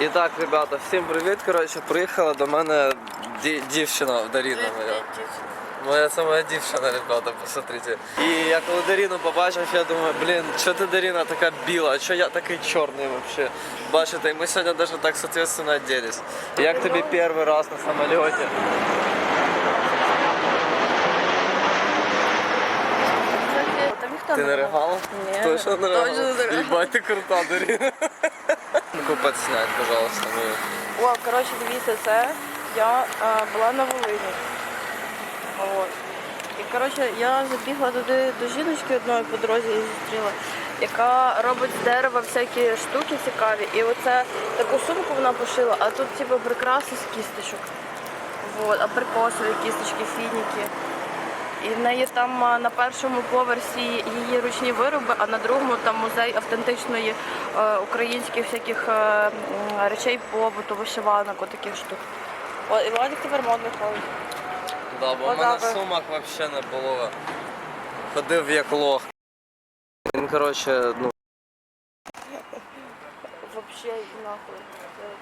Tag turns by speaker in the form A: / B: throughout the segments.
A: І так, ребята, всім привіт. Коротше, приїхала до мене ді- дівчина Даріна моя. Моя це моя дівчина, ребята, посмотрите. І я коли Даріну побачив, я думаю, блін, що ти Даріна така біла, що я такий чорний вообще. Бачите, і ми сьогодні навіть так соответственно оделись. Як тобі перший раз на самоліті? Ти не ригала?
B: Ні.
A: Точно не
B: Точно
A: ригала?
B: не ригала.
A: Єбать, ти крута, Даріна. Ну-ка, подснять, пожалуйста. мою.
B: О, коротше, дивіться, це я е, була на Волині. От. І коротше, я забігла туди до жіночки одної по дорозі і зустріла, яка робить з дерева всякі штуки цікаві. І оце таку сумку вона пошила, а тут типу прикраси з кісточок. Вот, абрикосові кісточки, фініки. І в неї там на першому поверсі її ручні вироби, а на другому там музей автентичної е, українських всяких е, речей побуту, вишиванок, отаких штук. О, і Владик тепер модно ходить.
A: Да, бо в мене
B: от.
A: сумок взагалі не було. Ходив як лох. Він, коротше, ну,
B: Вообще нахуй.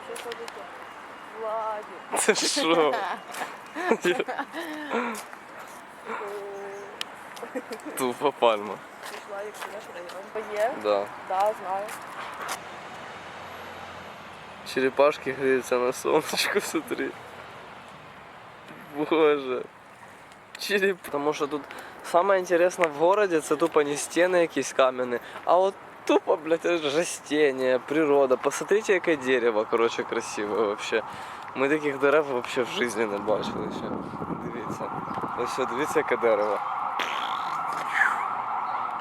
B: Що ходите? Владик.
A: це що? Тупо пальма.
B: Ж Владик, живеш район. Є?
A: Да.
B: Да, знаю.
A: Черепашки греются на солнышко, смотри. Боже. Череп... Потому що тут самое интересное в городе це тупо не стіни якісь кам'яні, а от тупо, блядь, растения, природа. Посмотрите, яке дерево, короче, красиве вообще. Ми таких дерев вообще в житті не бачили ще. Дивіться. Ось що, дивіться, яке дерево.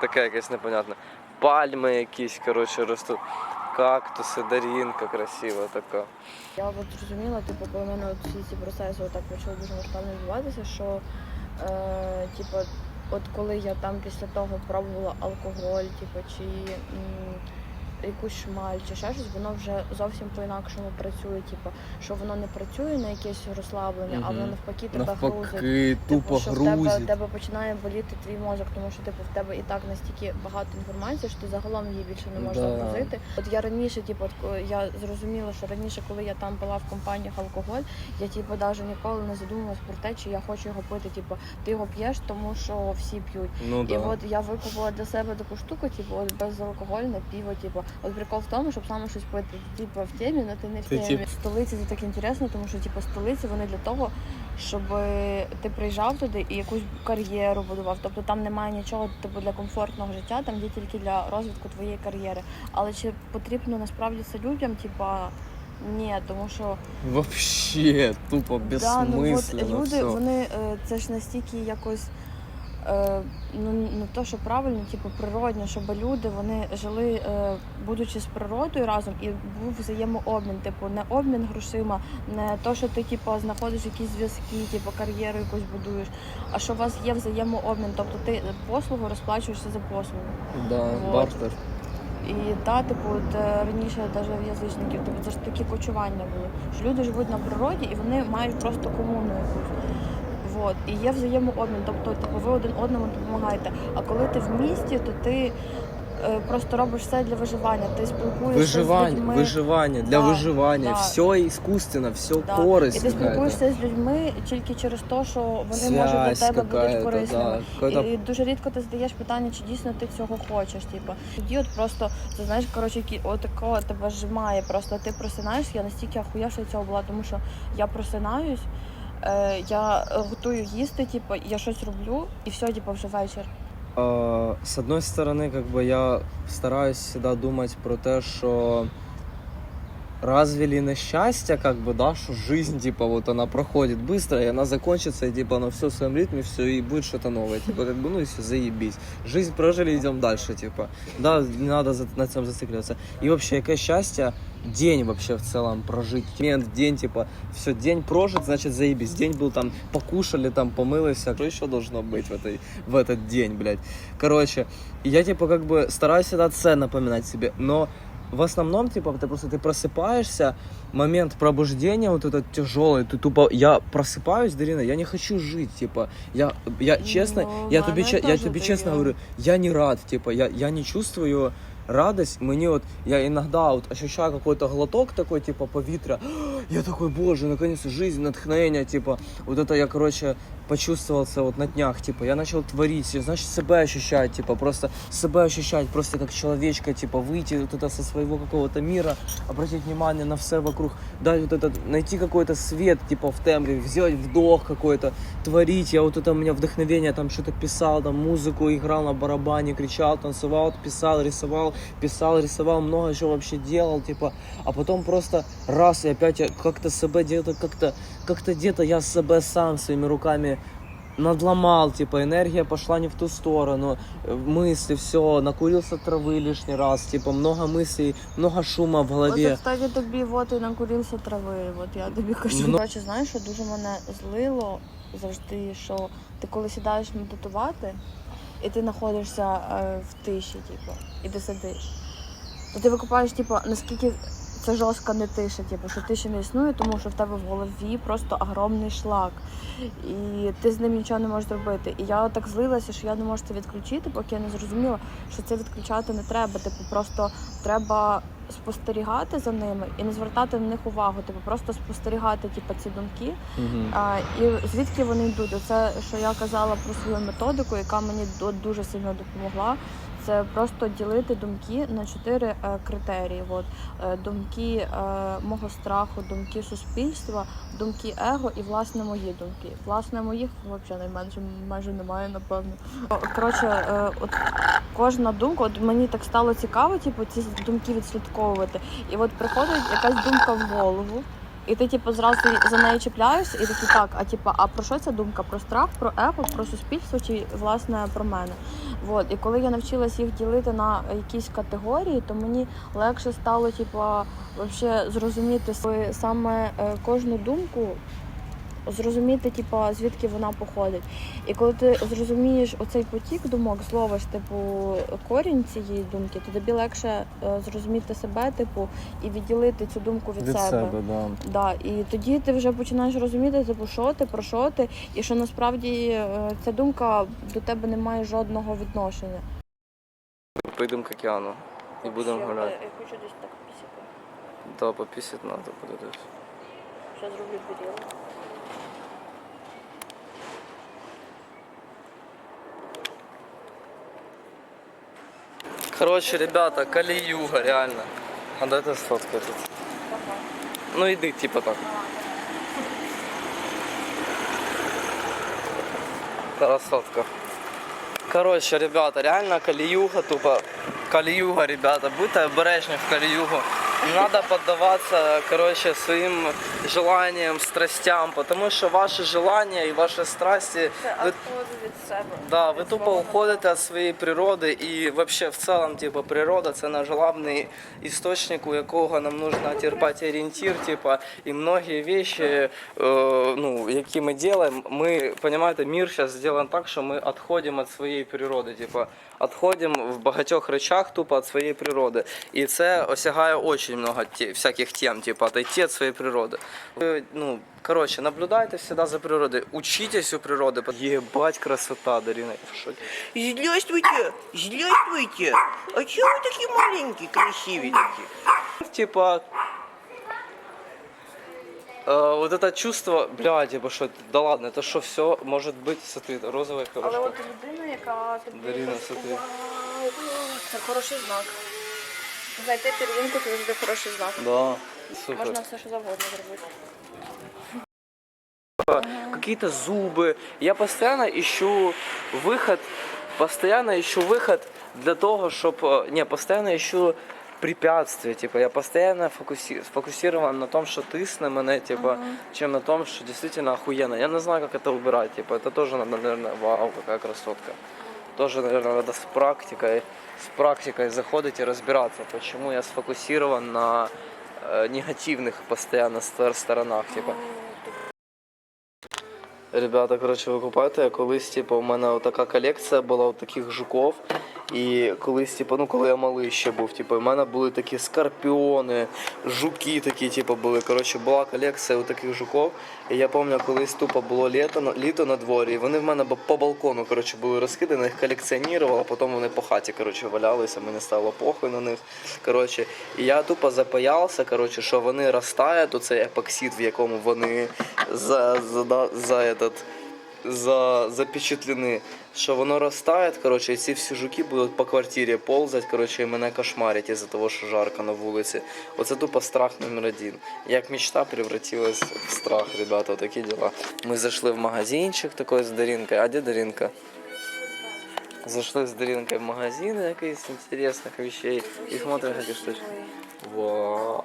A: Таке якесь непонятне. Пальми якісь, короче, ростуть. Кактуси, дарінка красива така.
B: Я от зрозуміла, типу, коли в мене от всі ці процеси отак почали дуже масштабно відбуватися, що е, типу, от коли я там після того пробувала алкоголь, типу, чи м, якусь шмаль, чи ще щось, воно вже зовсім по-інакшому працює. Типу, що воно не працює на якесь розслаблення, а воно навпаки тебе грузить.
C: Навпаки, тупо
B: Типу, що в тебе, тебе починає боліти твій мозок, тому що типу в тебе і так настільки багато інформації, що ти загалом її більше не можеш
C: Да.
B: загрузити. От я раніше, типу, я зрозуміла, що раніше, коли я там пила в компаніях алкоголь, я типу навіть ніколи не задумувалась про те, чи я хочу його пити. Типу, ти його п'єш, тому що всі п'ють.
C: Ну
B: І
C: да.
B: от я викупила для себе таку штуку, типу, безалкогольне пиво, типу. От прикол в тому, щоб саме щось пити. Типу в темі, але ти не в
C: Ти,
B: темі.
C: тип-
B: Столиці це так інтересно, тому що типу столиці вони для того, щоб ти приїжджав туди і якусь кар'єру будував. Тобто там немає нічого типу для комфортного життя, там є тільки для розвитку твоєї кар'єри. Але чи потрібно насправді це людям? Типа ні, тому що
C: Вообще, тупо
B: Да, ну от
C: безсмисленно
B: люди,
C: все.
B: вони е, це ж настільки якось. Е, Ну, не то, що правильно, типу природньо, щоб люди вони жили, е, будучи з природою разом, і був взаємообмін, типу, не обмін грошима, не то, що ти типу, знаходиш якісь зв'язки, типу кар'єру якусь будуєш, а що у вас є взаємообмін, тобто ти послугу розплачуєшся за послугу.
C: Да,
B: Вот.
C: бартер.
B: І та, типу, от, е, раніше навіть в язичників, типу, це ж такі кочування були. Що люди живуть на природі і вони мають просто комуну якусь. Вот. І є взаємообмін, тобто типу, ви один одному допомагаєте. А коли ти в місті, то ти е, просто робиш все для виживання. Ти спілкуєшся з людьми.
C: виживання, для
B: Да,
C: виживання.
B: да.
C: Все іскусственно, все
B: Да.
C: користь.
B: І ти
C: какая-то.
B: спілкуєшся з людьми тільки через те, що вони можуть до тебе будуть
C: какая-то,
B: корисними.
C: да. Какая-то-
B: І, і дуже рідко ти задаєш питання, чи дійсно ти цього хочеш. Типу. Тоді от просто ти знаєш, коротше, які отако тебе зжимає. Просто ти просинаєшся, я настільки від цього була, тому що я просинаюсь, е, я готую їсти, типу, я щось роблю, і все, типу, вже вечір.
C: Е, С одной стороны, как я стараюсь всегда думать про те, що разве ли на счастье, как бы, да, что жизнь, типа, вот она проходит быстро, и она закончится, и, типа, она все в своем ритме, все, и будет что-то новое, типа, как бы, ну, и все, заебись. Жизнь прожили, идем дальше, типа, да, не надо за- на этом зацикливаться. И вообще, какое счастье, день вообще в целом прожить, момент, день, типа, все, день прожит, значит, заебись, день был там, покушали, там, помылся, что еще должно быть в, этой, в этот день, блядь. Короче, я, типа, как бы стараюсь всегда це напоминать себе, но в основном, типа, ты просто ты просыпаешься, момент пробуждения вот этот тяжелый, ты тупо, я просыпаюсь, Дарина, я не хочу жить, типа, я, я честно,
B: Ну,
C: я
B: да,
C: тебе,
B: ну,
C: че-
B: я
C: я
B: тоже
C: тебе
B: так
C: честно
B: делаю.
C: говорю, я не рад, типа, я, я не чувствую радость, мені от, я іноді от ощущаю какой-то глоток такой, типа, повітря, я такой, боже, наконец-то жизнь, натхнення, типа, вот это я, короче, почувствовал це от на днях, типа, я начал творить, я, значит, себе ощущать, типа, просто себе ощущать, просто как человечка, типа, выйти вот это со своего какого-то мира, обратить внимание на все вокруг, дать вот этот, найти какой-то свет, типа, в тембре, сделать вдох какой-то, творить, я вот это у меня вдохновение, там что-то писал, там музыку играл на барабане, кричал, танцевал, писал, рисовал, писал, рисовал, много чего вообще делал, типа, а потом просто раз и опять я как-то себе где-то как-то, как-то где-то я себе сам своими руками надломал, типа, энергия пошла не в ту сторону, э, мысли, все, накурился травы лишний раз, типа, много мыслей, много шума в голове.
B: От, кстати, тобі от і накурився трави, от я тобі кажу.
C: Ну-
B: Коротше, знаєш, що дуже мене злило завжди, що ти коли сідаєш медитувати, і ти знаходишся е, в тиші, типу, і ти сидиш. То ти викупаєш, типу, наскільки це жорстко не тиша, типу, що тиші не існує, тому що в тебе в голові просто огромний шлак. І ти з ним нічого не можеш зробити. І я так злилася, що я не можу це відключити, поки я не зрозуміла, що це відключати не треба. Типу, просто треба спостерігати за ними і не звертати на них увагу. Типу, просто спостерігати типу, ці думки.
C: Мгм.
B: А, і звідки вони йдуть? Оце, що я казала про свою методику, яка мені дуже сильно допомогла. Це просто ділити думки на чотири е, критерії. От е, думки е, мого страху, думки суспільства, думки его і власне мої думки. Власне моїх взагалі найменше майже немає, напевно. Коротше, от кожна думка, от мені так стало цікаво, типу, ці думки відслідковувати. І от приходить якась думка в голову. І ти, типу, зразу за неї чіпляєшся, і такий так, а типу, а про що ця думка? Про страх, про его, про суспільство чи власне про мене? От. І коли я навчилась їх ділити на якісь категорії, то мені легше стало, типу, вообще зрозуміти саме е, кожну думку. Зрозуміти, типу, звідки вона походить. І коли ти зрозумієш оцей потік думок, зловиш, типу, корінь цієї думки, то тобі легше е, зрозуміти себе, типу, і відділити цю думку від,
C: Від себе, да.
B: Да, і тоді ти вже починаєш розуміти, типу, що ти, про що ти, і що насправді е, ця думка до тебе не має жодного відношення.
A: Поїдемо к океану і будемо гуляти.
B: Я хочу десь так пісяти.
A: Да, попісити треба буде десь.
B: Що зроблю біріл.
A: Короче, ребята, Кали-Юга, реально. А дайте сфоткаю тут. Ну іди, типа так. Красотка. Короче, ребята, реально Кали-Юга тупо. Кали-Юга, ребята, будьте обережні в Кали-Югу. Не надо поддаваться, короче, своим желаниям, страстям, потому что ваши желания и ваши страсти,
B: Це
A: вы
B: відходи від себе.
A: Да, ви
B: від
A: тупо
B: свого
A: уходите від своєї природи і вообще в цілому, типу, природа це наш главний істочник, у якого нам нужно терпати орієнтир, типа, і многі вещи, е, ну, які ми робимо, ми, понимаете, мир зараз зроблений так, що ми відходимо від своєї природи, типа, відходимо в багатьох речах тупо від своєї природи. І це осягає дуже много те, всяких тем, типа, отойти від своєї природи. Ви, ну, короче, наблюдайте всегда за природой, учитесь у природы. Ебать, красота, Дарина, я в шоке.
D: Здравствуйте, здравствуйте. А чего вы такие маленькие, красивые такие?
A: Типа, э, вот это чувство, бля, типа, что, да ладно, это что, все может быть, смотри, розовая
B: Але
A: коробка.
B: от людина, яка тобі
A: Дарина,
B: каже,
A: смотри.
B: «Вау, це хороший знак. Зайти пір'їнку це завжди хороший знак.
A: Да, супер.
B: Можна все, що завгодно зробити.
A: какие-то зубы. Я постоянно ищу выход, постоянно ищу выход для того, чтобы... Не, постоянно ищу препятствия, типа, я постоянно фокуси... сфокусирован на том, что тисне мене, типа, чем на том, что действительно охуенно. Я не знаю, как это убирать, типа, это тоже надо, наверное, вау, какая красотка. Тоже, наверное, надо с практикой, с практикой заходить и разбираться, почему я сфокусирован на э, негативных постоянно сторонах, типа. Ребята, коротше, ви купаєте, колись, типу, у мене така колекція була от таких жуков. І колись, типу, ну коли я малий ще був, типу, в мене були такі скорпіони, жуки такі, типу, були. Коротше, була колекція у таких жуков. І я пам'ятаю, колись тупо було літо, літо на дворі, і вони в мене по балкону коротше, були розкидані, їх колекціонував, а потім вони по хаті коротше, валялися, мені стало похуй на них. Коротше, і я тупо запаявся, коротше, що вони розтають, оцей епоксид, в якому вони за, за, за, за этот, за, запечатлені, що воно розтає, коротше, і ці всі жуки будуть по квартирі ползати, коротше, і мене кошмарять із-за того, що жарко на вулиці. Оце тупо страх номер один. Як мечта превратилась в страх, ребята, такі діла. Ми зайшли в магазинчик такой з Дарінкою. А де Дарінка? Зайшли з Дарінкою в магазин якийсь інтересних вещей і смотрим такі штучки. Вау.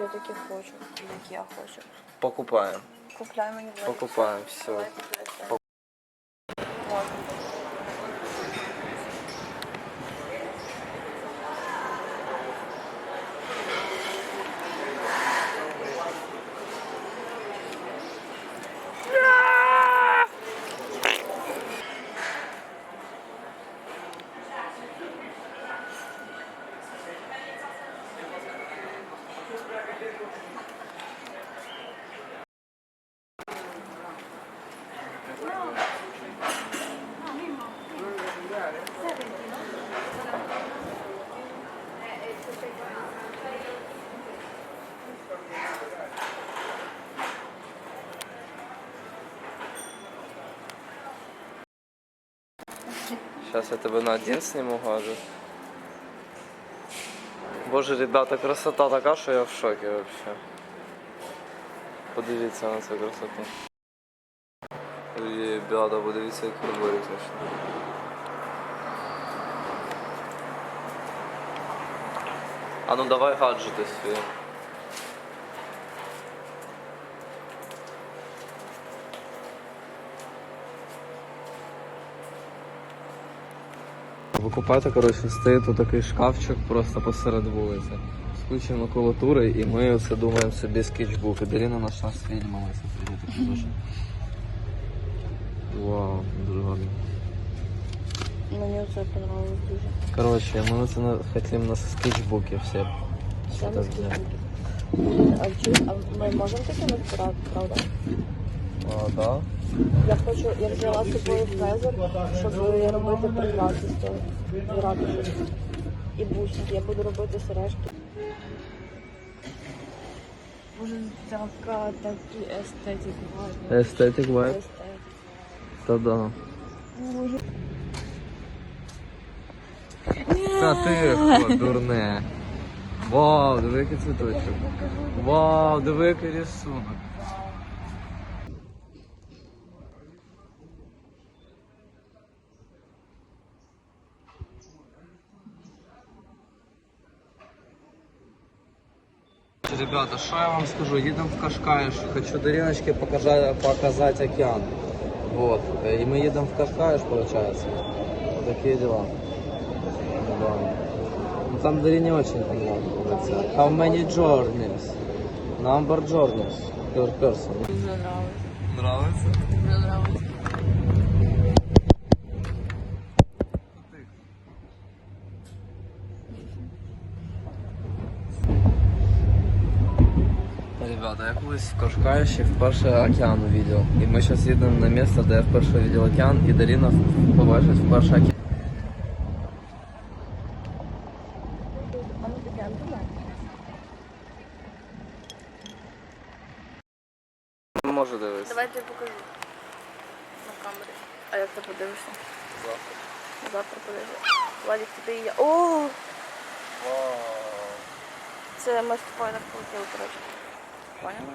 B: Я такі хочу, як я хочу.
A: Покупаємо.
B: Купляй мені два.
A: Покупаємо, все.
E: Сейчас я тебе на один сниму гажу. Боже, ребята, красота така, що я в шокі вообще. Подивіться на цю красоту. Ребята, подивіться, який дворик знайшли. А ну давай гаджети свої.
A: Ви купаєте, коротше, стоїть тут такий шкафчик просто посеред вулиці. З кучою макулатури, і ми оце думаємо собі скетчбук. І Даріна знайшла фільмами, смотрите, такі дуже. Вау, дуже гарно.
B: Мені це подобалось дуже.
A: Коротше, ми це на- хотімо на скетчбуки всі.
B: Саме
A: так
B: скільки. А чи а ми можемо таке назбирати, правда?
A: А, да?
B: Я хочу, я взяла з собою фрезер, щоб робити прикраси з ратуші. І бусинки. Я буду робити сережки. Боже, така такий естетик гарний.
A: Естетик вайб?
B: Естетик.
A: Та да.
B: Боже.
A: Та тихо, дурне. Вау, диви який цвіточок. Вау, диви який рисунок. Ребята, что я вам скажу? Едем в Кашкаиш. Хочу Дариночке показать, показать океан. Вот. И мы едем в Кашкаиш, получается. Вот такие дела. Да. Ну, там Дарине очень понравится. How many journeys? Number journeys per person.
B: Дуже нравиться.
A: Нравится?
B: Дуже нравиться.
A: Ребята, я колись в Кашкаїші вперше океан увидел. І ми зараз їдемо на місце, де я вперше увидел океан, і Дарина побачить вперше океан.
E: Не можу дивитися.
B: Давай я покажу. На камері. А як ти подивишся?
E: Завтра.
B: Завтра подивишся. Владик, ти і я. О! Це ми з тобою так полетіли, коротше. Поняла?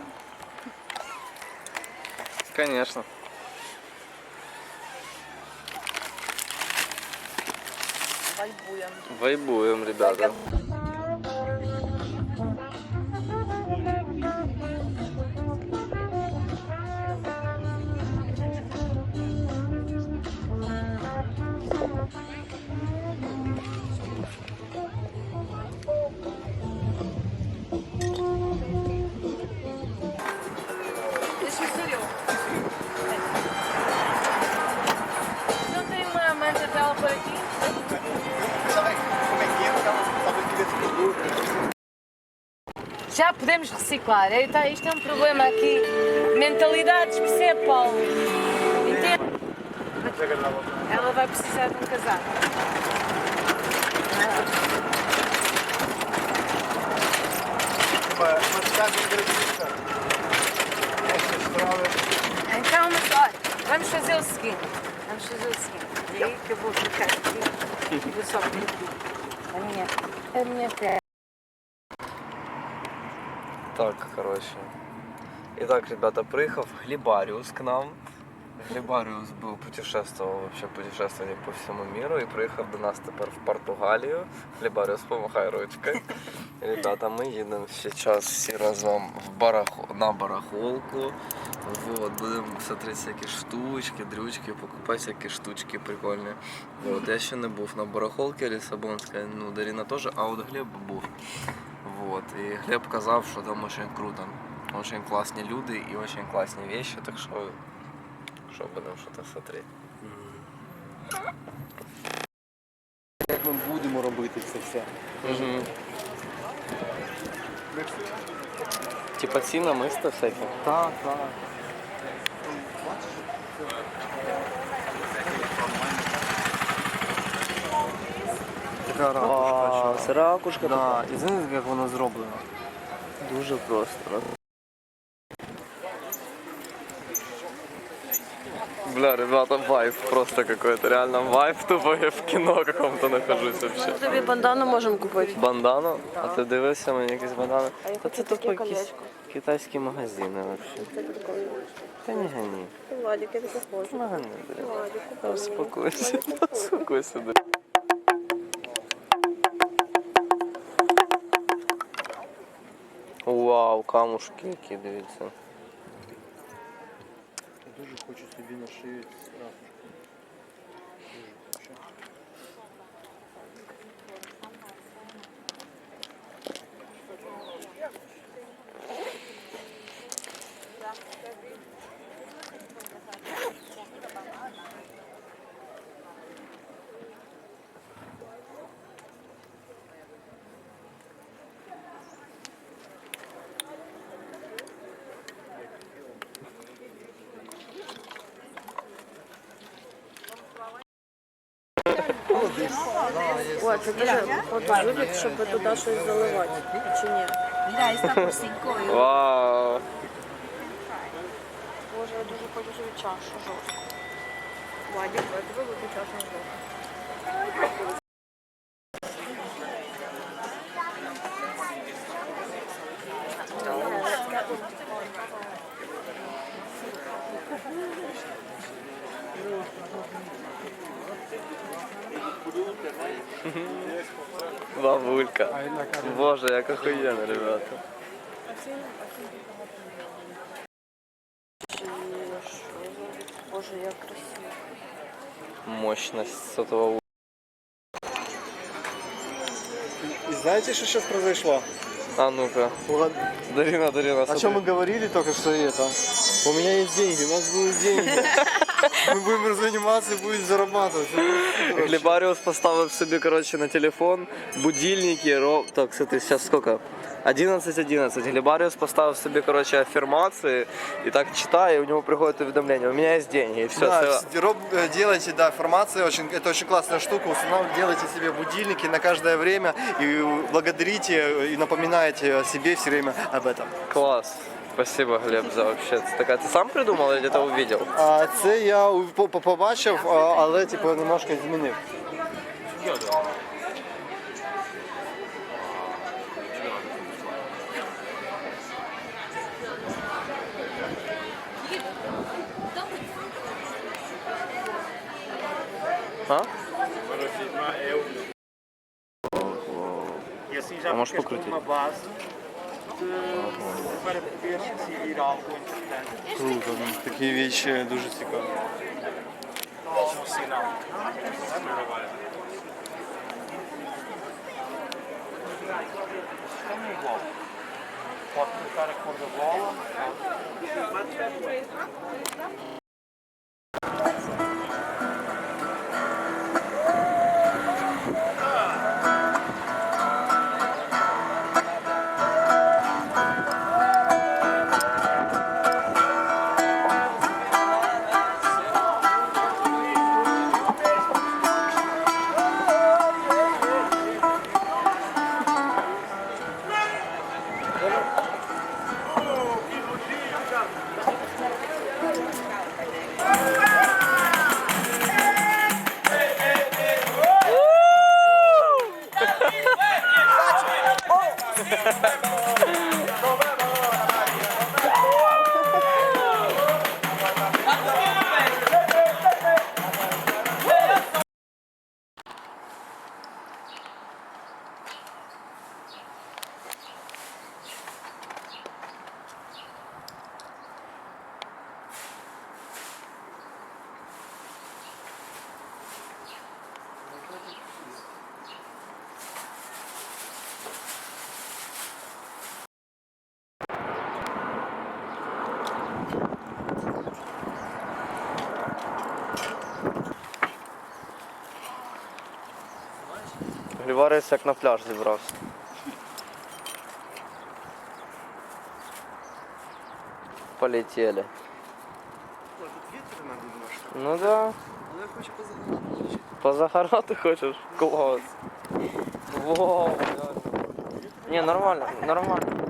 E: Конечно.
B: Вайбуємо.
E: Вайбуємо, ребята. Podemos reciclar. Então, isto é um problema aqui. Mentalidades, percebe, Paulo? Entende? Ela vai precisar de um casaco. Então, mas olha, vamos fazer o seguinte. Vamos fazer o seguinte. E aí que eu vou ficar aqui. Vou só ver a minha, a minha pele.
A: Так, короче. Итак, ребята, приехал Глибариус к нам. Глибариус был, путешествовал вообще путешествование по всему миру и приїхав до нас тепер в Португалію. Глібаріус, помахай ручкою. Ребята, ми їдемо зараз всі разом в барах... на барахолку. Вот, будемо смотреть всякі штучки, дрючки, покупати всякі штучки прикольні. Вот, я ще не був на барахолці Лісабонській, ну, Даріна теж, а от Глеб був. Вот. І Глеб казав, що там дуже круто. Очень класні люди і очень класні вещи, так що, будемо щось смотреть.
F: Як ми будемо робити це все?
A: Угу. Типа ці миста всякі.
F: Так, так. Така ракушка.
C: це ракушка
F: Да. І знаєте, як воно зроблено?
C: Дуже просто.
A: Бля, ребята, вайф просто какой-то. Реально вайф тупо я в кино каком-то нахожусь вообще.
B: Тобі бандану можемо купити.
A: Бандану? А ти дивишся мені якісь бандани?
B: А я
A: Та
B: хочу
A: це
B: таке
A: тупо якісь
B: колечко.
A: китайські магазини вообще.
B: Це прикольно.
A: Та не гони.
B: Владик, я таке хочу.
A: Не гони, блядь.
B: Владик,
A: Та Успокойся, успокойся. Вау, камушки які, дивіться.
F: Дуже хочу собі на шию
B: О, це дуже от щоб туди щось заливати. Чи ні?
E: Да, por 5 euros.
A: Вау.
B: Боже, я дуже хочу собі чашу жорстку. Владик, я тебе чашу жорстку.
A: Бабулька. Боже, як охуєнно, ребята.
B: Боже, як красиво.
A: Мощность сотового
F: И знаете, что сейчас произошло?
A: А ну-ка. Дарина, Дарина,
F: О
A: смотри.
F: чем мы говорили только что это? У меня есть деньги, у нас будут деньги. Мы будем заниматься и будем зарабатывать. Это супер вообще.
A: Глібаріус поставив собі, коротше, на телефон будильники. Ро... Так, кстати, сейчас сколько? 11.11. Глібаріус поставив собі, коротше, афірмації і так читає, і у нього приходить увідомлення. У мене є деньги, і все.
F: Да,
A: це...
F: вс- роб- э, делайте, да, формация, очень, это очень классная штука, устанавливайте, делайте себе будильники на каждое время и благодарите э, и напоминайте о себе все время об этом.
A: Клас. Спасибо, Глеб, за вообще. Це така. Ти сам придумав или где-то увидел?
F: А це я у- по- по- побачив, а, але типу немножко змінив.
A: А?
G: E assim já
A: Vamos
G: ficas
A: para o
G: com
A: curtir.
G: uma base de, para poderes decidir algo importante.
F: Круто, ну, такі вещи дуже цікаві.
G: Um sinal. É igual. Pode colocar a cor da bola.
F: Григорій як на пляж зібрався. Полетели. Ну да. Позагорати хочеш? Клас. Вау, реально. Не, нормально, нормально.